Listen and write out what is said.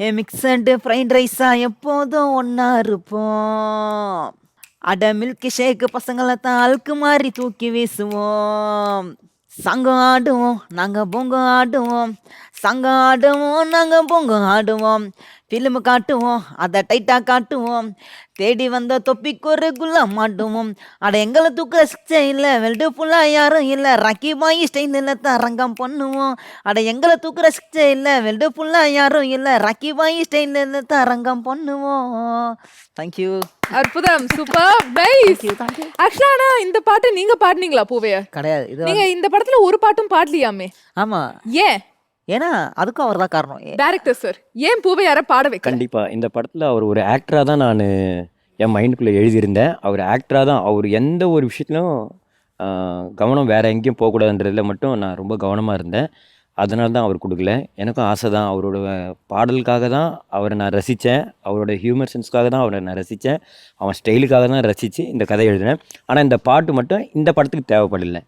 என் mixed fried ரைஸா எப்போதும் ஒன்றா இருப்போம். அட மில்க் ஷேக்கு பசங்களை தான் அழுக்கு மாதிரி தூக்கி வீசுவோம். சங்கம் ஆடுவோம் நாங்கள் பொங்க ஆடுவோம். சங்கம் ஆடுவோம் நாங்கள் பொங்க ஆடுவோம். ஃபிலிம் காட்டுவோம் அதை டைட்டாக காட்டுவோம். தேடி வந்த தொப்பிக்கு ஒரு குல்லா மாட்டுவோம் அட எங்களை தூக்குற சிக்ஸே இல்லை வெல்டு ஃபுல்லாக யாரும் இல்லை. ரக்கி பாய் ஸ்டைலில் தான் ரங்கம் பண்ணுவோம். அட எங்களை தூக்குற சிக்ஸே இல்லை வெல்டு ஃபுல்லாக யாரும் இல்லை. ரக்கி பாய் ஸ்டைலில் தான் ரங்கம் பண்ணுவோம். தேங்க்யூ அற்புதம் சூப்பர் நைஸ் ஆக்சுவலா ஆனா இந்த பாட்டு நீங்க பாடுனீங்களா பூவைய? கிடையாது இது நீங்க இந்த படத்துல ஒரு பாட்டும் பாடலையாமே? ஆமாம் ஏன்? ஏன்னா அதுக்கும் அவர் தான் காரணம். டைரக்டர் சார் ஏன் பூவையார பாட வைக்கல? கண்டிப்பாக இந்த படத்தில் அவர் ஒரு ஆக்டராக தான் நான் என் மைண்டுக்குள்ளே எழுதியிருந்தேன். அவர் ஆக்டராக தான் அவர் எந்த ஒரு விஷயத்துலையும் ஆஹ், கவனம் வேறு எங்கேயும் போகக்கூடாதுன்றதுல மட்டும் நான் ரொம்ப கவனமாக இருந்தேன். அதனால தான் அவர் கொடுக்கல. எனக்கும் ஆசை தான். அவரோட பாடலுக்காக தான் அவரை நான் ரசித்தேன். அவரோட ஹியூமர் சென்ஸ்க்காக தான் அவரை நான் ரசித்தேன். அவன் ஸ்டைலுக்காக தான் ரசித்து இந்த கதை எழுதினேன். ஆனால் இந்த பாட்டு மட்டும் இந்த படத்துக்கு தேவைப்படலை.